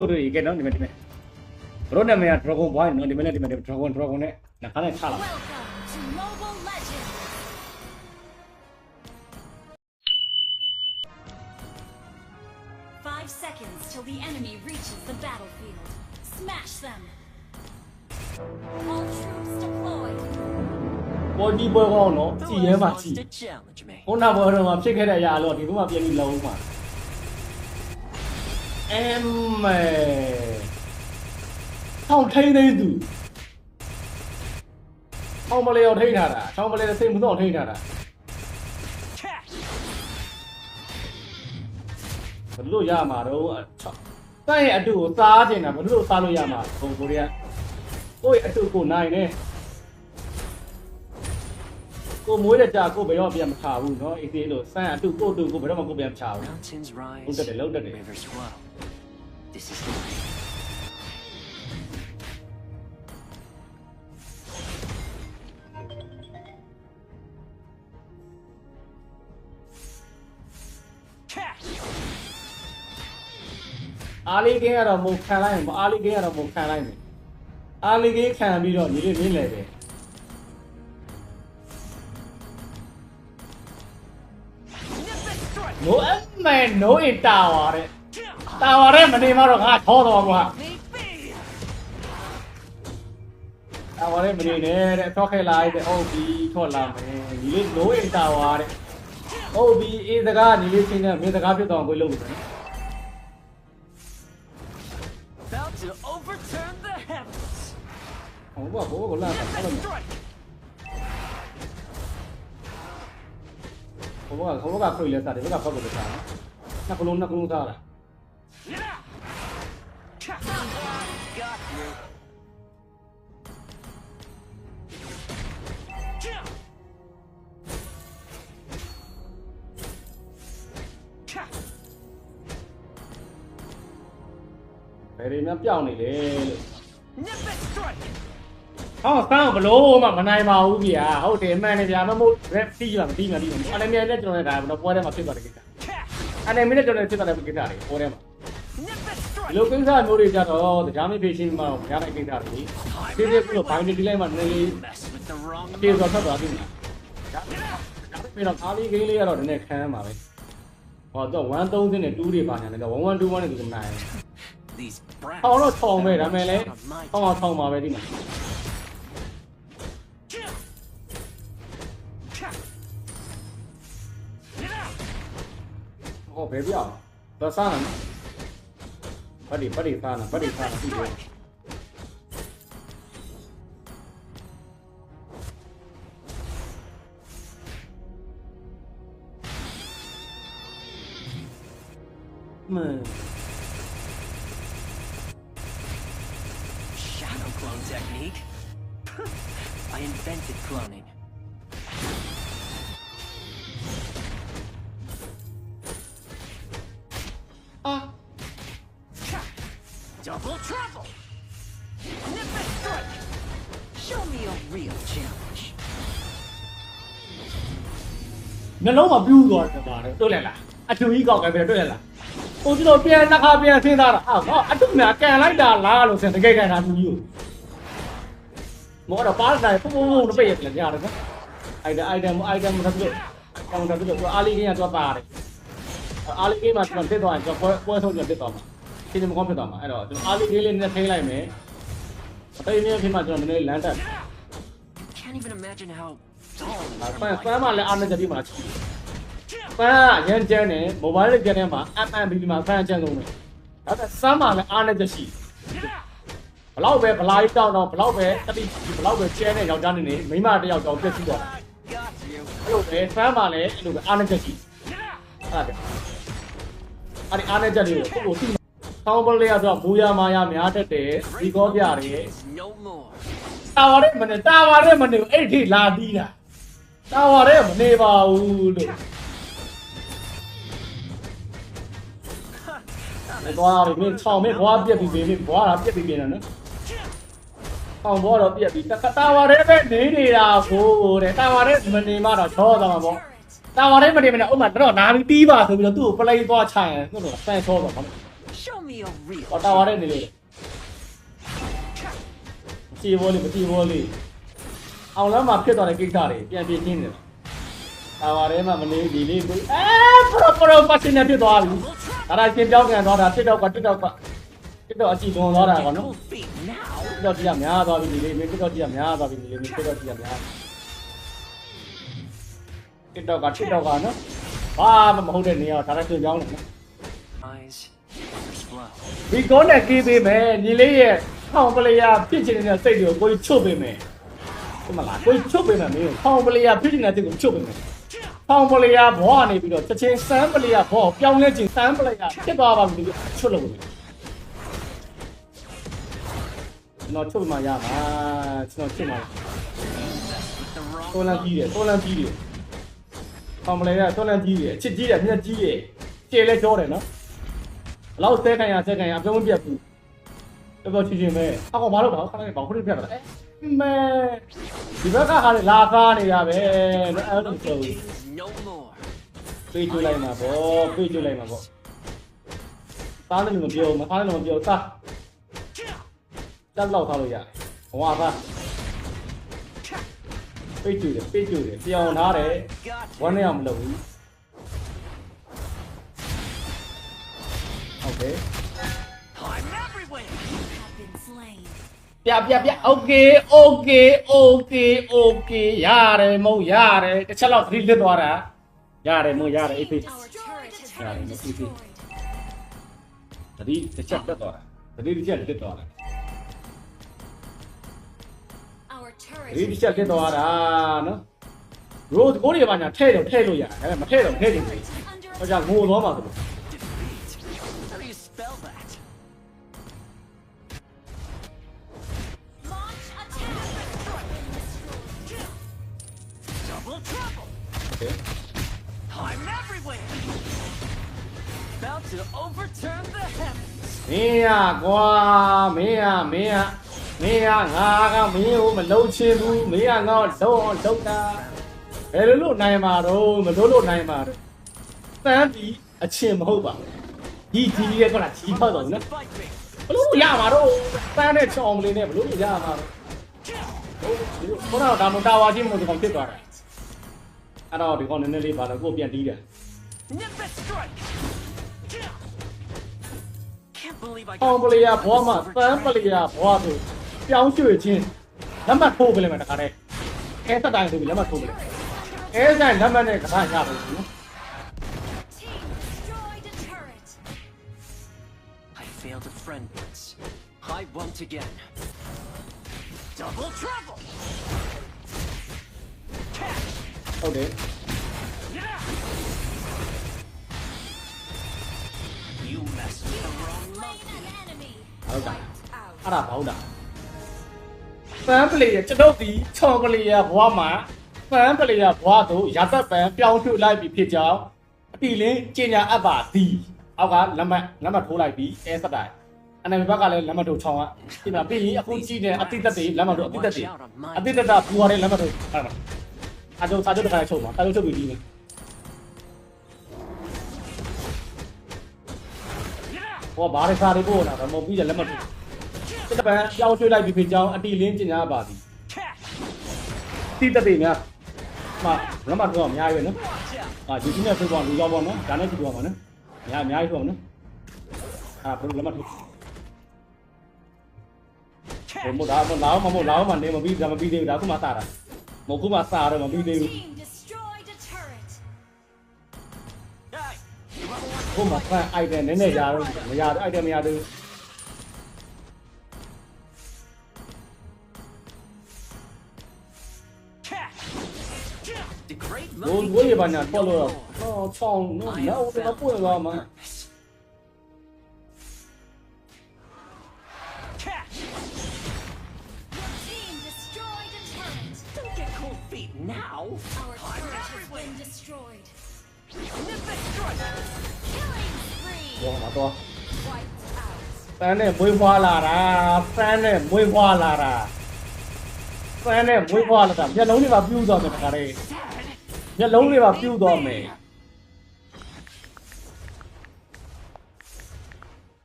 တို့ရေကဲနော်ဒီမဲ့ဒီမဲ့ဘရိုနာမည်က Dragon Boy နော်ဒီမဲ့ဒီမဲ့ Dragon Dragon နဲ့နှခါနဲ့ချလာ Welcome to Mobile Legends! Five seconds till the enemy reaches the battlefield. Smash them! All troops deployed. ပေါ်ဒီပွဲကောင်းနော်ကြည်ရဲမှာကြည် to challenge me. ခုနဘောတော့မှာဖြစ်ခဲ့တဲ့အရာတော့ဒီဘက်မှာပြန်ပြီးလုံးမှာ အမ်မဲထောင်ထိန်နေသူထောင်မလေးအောင်ထိန်ထားတာထောင်မလေးစိတ်မသောထိန်ထားတာ Catch! ဘယ်လိုရမှာတော့တန့်ရဲ့အတူကိုစားကျင်တာဘယ်လိုစားလို့ရမှာဘုံကိုရီးယားကိုယ့်ရဲ့အတူကိုနိုင်နေကိုမွေးတဲ့ကြာကိုဘယ်တော့ပြန်မခါဘူးเนาะအေးသေးလို့စမ်းအတူကိုအတူကိုဘယ်တော့မှကိုပြန်မချဘူး Mountains rise, Look at it, look at it. rivers flow. This is life. အားလေးကင်းကတော့မုံခံလိုက်ရင်မအားလေးကင်းကတော့မုံခံလိုက်မယ်အားလေးကင်းခံပြီးတော့ညီလေးမင်းလဲပဲ no အမဲ no in tower တဲ့ tower တဲ့မနေမတော့ငါထောတော့ကွာ tower တဲ့မနေနဲ့တဲ့ထောက်ခဲလိုက်တဲ့ဟုတ်ပြီထော့လာမယ်ညီလေး no in tower တဲ့ဟုတ်ပြီအေးစကားညီလေးချင်းနဲ့မင်းစကားဖြစ်တော့ကိုလုပ်လို့ပဲ About to overturn the heavens. ဟောဘောဘောကလာတာအဲ့လို Strike! ဘောကဘောကခွေလဲစားတယ်ဘောကဖောက်လို့စားနော်နှစ်ကလုံးနှစ်ကလုံးစားတာ Got you. ။ဘယ်တွေများပြောင်းနေလဲလို့ Nip it strike! ။ဟောဆန်းဘလို့မှမနိုင်ပါဘူးဗျာ။ဟုတ်တယ်မှန်တယ်ဗျာမမို့ rap တီးကြမတီးမှတီးမှ။အဲ့လည်းမြန်နဲ့ကျွန်တော်လည်းဒါတော့ပွဲထဲမှာ ဒီ strike! လိုကိစ္စမျိုးတွေကြတော့တရားမဖြေရှင်းမှတော့မရတဲ့ကိစ္စတွေ။ဒီဒီလိုဘိုင်းဒီလိုက်မှနည်းနည်း Mess with the wrong ပြေ mob. သွားဆက်သွားပြီ။ဒါပေမဲ့အားလေးဂိမ်းလေးကတော့နည်းနည်းခံရမှာပဲ။ဟောတော့1 3နဲ့2တွေပါညာတယ်တော့1 1 2 1နဲ့ဒီမနိုင်ဘူး These brats. ။ဟောတော့ထောင်ပဲဒါပေမဲ့လည်း On my ထောင်အောင်ထောင်ပါပဲဒီမှာဟောဘယ်ပြောင်းသဆန်း ဘာဒီဘာဒီဖာနာဘာဒီဖာနာဒီလိုမန် Shadow clone technique. I invented cloning. Double trouble! Nip it strike! Show me a real challenge. နှလုံးမပြူးသွားတယ်ပါတယ်တွေ့လဲလားအထူကြီးကောက်ကပဲတွေ့လဲလားဟိုကျွန်တော်ပြန်နှခါပြန်ဆင်းသားတာအာဟောအထုများကန်လိုက်တာလားလို့ဆင်တကယ်ကန်တာသူကြီးကိုမောတော့ပါးတိုင်းပုံပုံပုံပိတ်ရတယ်ကြားတယ်ကွအိုင်ဒမ်အိုင်ဒမ်အိုင်ဒမ်မထပ်လို့ကောင်တာပြီးတော့အာလီကင်းကတော့ပါတယ်အာလီကင်းမှာကျွန်တော်တက်သွားရင်ကျွန်တော်ပွဲဆုံးကျွန်တော်တက်သွားမှာ ရှင်းမကောင်းဖြစ်သွားမှာအဲ့တော့ကျွန်တော်အာလီကင်းလေးနဲ့ထိန်းလိုက်မယ်အသိနေဖြစ်မှကျွန်တော်နည်းနည်းလမ်းတက် Can't even imagine how dull ပန်ပန်းမှလည်းအားနဲ့ကြည့်မှာချီပန်းကရန်ကျန်းနေမိုဘိုင်းလေးကျန်းထဲမှာ MMB မှာဖန်ကျန်းဆုံးပဲဒါပေမဲ့စမ်းမှလည်းအားနဲ့ကြရှိဘလောက်ပဲဘလာကြီးတောင်းတော့ဘလောက်ပဲတတိဘလောက်ပဲကျန်းတဲ့ယောက်ျားနေနေမိန်းမတစ်ယောက်ကြောင့်ပြည့်စုံတော့ Got you. အဲ့လိုပဲစမ်းမှလည်းအဲ့လိုပဲအားနဲ့ကြရှိအဲ့ဒါပဲအဲ့ဒီအားနဲ့ကြလေးကိုကိုကိုသိ တောင်းပလေးရဆိုတော့မူရမာယာများတတ်တယ်ဒီကောပြတယ် is no more. တာဝါရဲမနေတာဝါရဲမနေအဲ့ဒီလာတီးတာတာဝါရဲမနေပါဘူးလို့အဲ့တော့မင်းချောင်းမင်းဘွားပြက်ပြီးပြီဘွားကပြက်ပြီးပြီနော်။အောင်ဘွားတော့ပြက်ပြီးတခတာဝါရဲပဲနေနေတာကိုတဲ့တာဝါရဲမနေမှတော့ချောသွားမှာပေါ့ Turret. တာဝါရဲမနေမနေဥမာတော့နာပြီးတီးပါဆိုပြီးတော့သူ့ကိုပလေးသွားချရင်သူ့ကိုဆန်ချောသွားမှာ Show me your real. ဟောတာဝါတဲ့နေလေကြည်ဘောလေးမကြည်ဘောလေးအောင်လမ်းမှာဖြစ်သွားတဲ့ကိစ္စတွေပြန်ပြင်းချင်းတယ်တာဝါထဲမှာမနေဒီလေးကိုအဲပရိုပရိုပတ်စင်နဲ့ဖြစ်သွားပြီဒါဒါချင်းပြောင်းကန်သွားတာတစ်တော့ကတစ်တော့ကတစ်တော့အကြည့်လွန်သွားတာကောနော် Cold feet now. တစ်တော့ကြည့်ရများသွားပြီဒီလေးမင်းတစ်တော့ကြည့်ရများသွားပြီဒီလေးမင်းတစ်တော့ကြည့်ရများတစ်တော့ကတစ်တော့ကနော်ဘာမှမဟုတ်တဲ့နေရာဒါလည်းပြန်ပြောင်းတယ်နော် Eyes. Explode. ဒီကုန်းနဲ့ကေးပေးမယ်ညီလေးရဲ့ထောင်ပလေယာဖြစ်ချင်တဲ့စိတ်တွေကိုကိုကြီးချုပ်ပေးမယ်ဒီမလားကိုကြီးချုပ်ပေးမယ်မင်းထောင်ပလေယာဖြစ်ချင်တဲ့စိတ်ကိုချုပ်ပေးမယ်ထောင်ပလေယာဘောကနေပြီးတော့ချက်ချင်းစမ်းပလေယာဘောပြောင်းလဲခြင်းစမ်းပလေယာဖြစ်သွားပါပြီချွတ်လို့မယ်ကျွန်တော်ချုပ်မှရမှာကျွန်တော်ချုပ်မှာ With the wrong တွန်းလန်းကြီးတယ်တွန်းလန်းကြီးတယ်ထောင်ပလေယာတွန်းလန်းကြီးတယ်ချစ်ကြီးတယ်မြက်ကြီးတယ်ကျေလဲကြောတယ်နော်ဘ လောက်ဆဲခံရဆဲခံရအပြုံးမပြတ်ဘူးတော်တော်ချီချင်ပဲအကောင်ဘာလို့တော့ခဏလေးဘောက်ခုလေးပြတ်တာအဲမဲဒီဘက်ကဟာလေလာကားနေတာပဲအဲ့လိုဆို is no more. ပေးကျွလိုက်မှာပေါ့ပေးကျွလိုက်မှာပေါ့သားလည်းမပြောမသားလည်းမပြောသားတက်လောက်ထားလို့ရဟွာသားပေးကျွတယ်ပေးကျွတယ်ပြောင်းထားတယ် Got ဝမ်းနဲ့အောင်မလုပ်ဘူး တ်ကဲ့ I'm everywhere. Have been slain. ပြပြပြโอเคโอเคโอเคโอเคရတယ်မဟုတ်ရတယ်တစ်ချက်လောက်သတိလစ်သွားတာရတယ်မဟုတ်ရတယ်အေးဖေး Our turret has Yeah, been no, easy. destroyed. သတိတစ်ချက်တက်သွားတာသတိတစ်ချက်လစ်သွားတာ Our သ turret တိတစ်ချက်လစ်သွားတာနော်ရိုးကိုတွေပါညာထဲ့တော့ထဲ့လို့ရတယ်ဒါပေမဲ့မထဲ့တော့မထဲ့ချင်ဘူး is under ဟောကြငိုသွားမှာဆိုလို့ င်းရကွာမင်းရမင်းရမင်းရငါကမင်းကိုမလုံးချင်ဘူးမင်းကငါ့ကိုလုံးအောင်လုံးတာဘယ်လိုလုပ်နိုင်မှာတော့မလို့လို့နိုင်မှာတော့တန်းပြီးအချင်းမဟုတ်ပါဘူးဒီဒီရဲ့ကွာကြီးဖောက်တော့ Wants နော် to fight me. ဘလို့ရမှာတော့တန်းတဲ့ချောင်းလေးနဲ့ဘလို့ရမှာတော့ဟိုတော့ဒါမှတာဝါချင်းမို့ဒီကောင်ဖြစ်သွားတာအဲ့တော့ဒီကောင်နည်းနည်းလေးပါတော့ကိုပြန်တီးတယ် အောင် got ပလီယာဘွားမှာတန်းပလီယာဘွားဆိုပြောင်းရွှေ့ချင်းလက်မှတ်ထိုးကြလိမ့်မယ်တခါတည်းအဲသက်တိုင်းဆိုပြီးလက်မှတ်ထိုးကြလိမ့်မယ်အဲဆိုင်လက်မှတ်နဲ့ကစားရပါဘူးနော် Team destroyed a turret. I failed a friend once. I won't again. Double trouble. Catch. ဟု Enemy. ဟုတ်တာ Out. အဲ့ဒါဘောင်းတာဖန်ပလီယာကျွန်တော်ဒီချော်ပလီယာဘွားမှာဖန်ပလီယာဘွားတို့ရာသက်ပံပြောင်းရွှေ့လိုက်ပြီးဖြစ်ကြောင်းအတီလင်းကျညာအပ်ပါသည်အောက်ကလက်မှတ်လက်မှတ်ထိုးလိုက်ပြီးအဲသက်တိုင်းအနံဘက်ကလည်းလက်မှတ်ထိုးချောင်းကဒီမှာပြီးရင်အခုကြည့်နေအတိတ်တွေလက်မှတ်ထိုးအတိတ်တွေအတိတ်တာပူရတဲ့လက်မှတ်ထိုးအဲ့မှာအကျုံစာချုပ်တစ်ခါချုပ်မှာစာချုပ်ချုပ်ပြီးပြီး ဟောဘာရစာတွေပို့လာတော့မဟုတ်ပြီးတယ်လက်မှတ်ထိုးစစ်တပံပြောင်းရွှေ့လိုက်ပြီးဖြစ်ကြောင်းအတီလင်းကျညာပါသည် Catch. တိတက်တွေများမရမတော့အများကြီးပဲနော် Watch out. အာယူကြီးနဲ့ပြေးပေါ်လူရောက်ပေါ်နော်ဒါနဲ့ကြည့်ပေါ်မှာနော်အများအများကြီးပေါ့နော်အာဘယ်လိုလဲမထုတ်ဘယ် Catch. မို့ဒါမလာမမို့လာမနေမပြီးဒါမပြီးသေးဘူးဒါခုမှစတာမဟုတ်ခုမှစတော့မပြီးသေးဘူး ခုမှဖန်အိုက်တယ်နည်းနည်းရတော့မရအိုက်တယ်မရသေးဘူး catch? The great ဘိုး monkey ဘိုးရပါညာ is ထွက် no လို့ more. တော့ချောင်းနော် I နောက် have တော့ found ပွင့်သွားမှာ purpose. Catch. Your team destroyed a turret. Don't get cold feet now. Our I'm turret has everywhere. been destroyed. Nimbus strike. Killing spree. ဘောမှာတော့ Wiped out. ဖန်နဲ့မွေးဖွားလာတာဖန်နဲ့မွေးဖွားလာတာဖန်နဲ့မွေးဖွားလာတာမျက်လုံးတွေပါပြူးသွားတယ်ခါလေးမျက်လုံးတွေပါပြူးသွားမယ်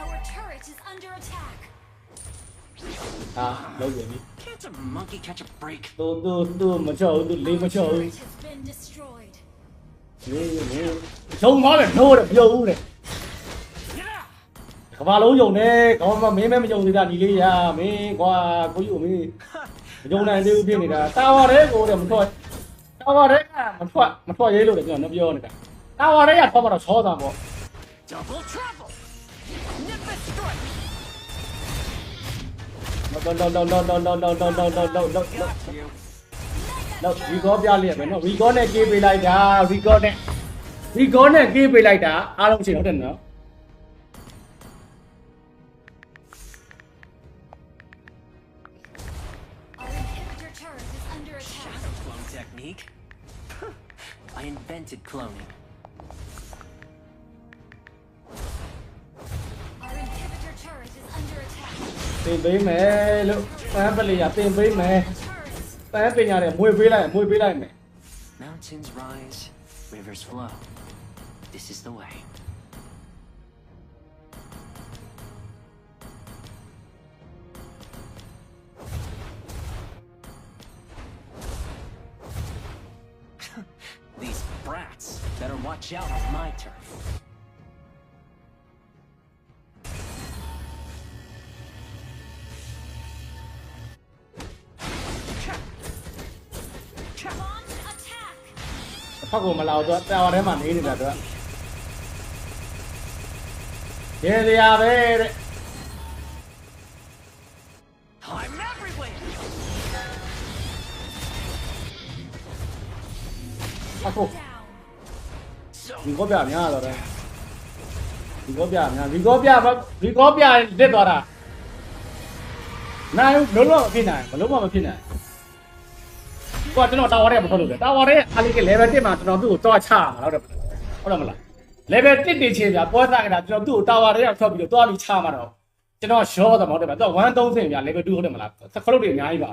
Our ဟာလုံးပြီ Can't a monkey catch a break? သူသူသူမချော့ဘူးသူလေးမချော့ဘူး Turret has been destroyed. နေနေဂျုံသွားတယ်နိုးတယ်ပြုတ်ဦးတယ် Yeah! ကဘာလုံးယုံနေကောင်းမမင်းမဲမယုံသေးတာညီလေးရမင်းကွာကိုယူမင်းမယုံနိုင်သေးဘူးဖြစ်နေတာတာဝါရဲကိုတယ်မထွက်တာဝါရဲကမထွက်မထွက်ရေးလို့လည်းကျွန်တော်ပြောနေတာတာဝါရဲကထွက်မှာတော့ချောတာပေါ့ Double trouble! Nimbus strike! လောလောလောလောလောလောလောလောလောလော လောက် record ပြလိုက်ပဲနော် record နဲ့ကြေးပေးလိုက်တာ record နဲ့ record နဲ့ကြေးပေးလိုက်တာအားလုံးရှင်ဟုတ်တယ်နော်တင်ပေးမယ်လို့ဖန်ပလေယာတင်ပေးမယ် Turret. ပန်းပညာတွေမွေပေးလိုက်မွေပေးလိုက်မယ် Mountains rise, rivers flow. This is the way. Launch attack. အဖက်ကိုမလာတော့တာဝါထဲမှာနေနေတာတော့ရေစရာပဲတဲ့ I'm everywhere! အခု Down. So ဒီကောပြများတော့တယ်ဒီကောပြများဒီကောပြဒီကောပြလက်သွားတာနိုင်လုံးလုံးမဖြစ်နိုင်ဘလုံးမမဖြစ်နိုင် ကွာကျွန်တော်တာဝါထဲမထွက်လို့လေတာဝါထဲအားလေးက level 1မှာကျွန်တော်သူ့ကိုတော့ချမှာဟုတ်တယ်ဟုတ်တယ်မလား level 1တင်ချင်ပြပွဲစားကတာကျွန်တော်သူ့ကိုတာဝါထဲရောက်ထွက်ပြီးတော့တွားပြီးချမှာတော့ကျွန်တော် short တော့မဟုတ်တယ်ဗျတော့130ပြ level 2ဟုတ်တယ်မလားခလုတ်တွေအများကြီးပါ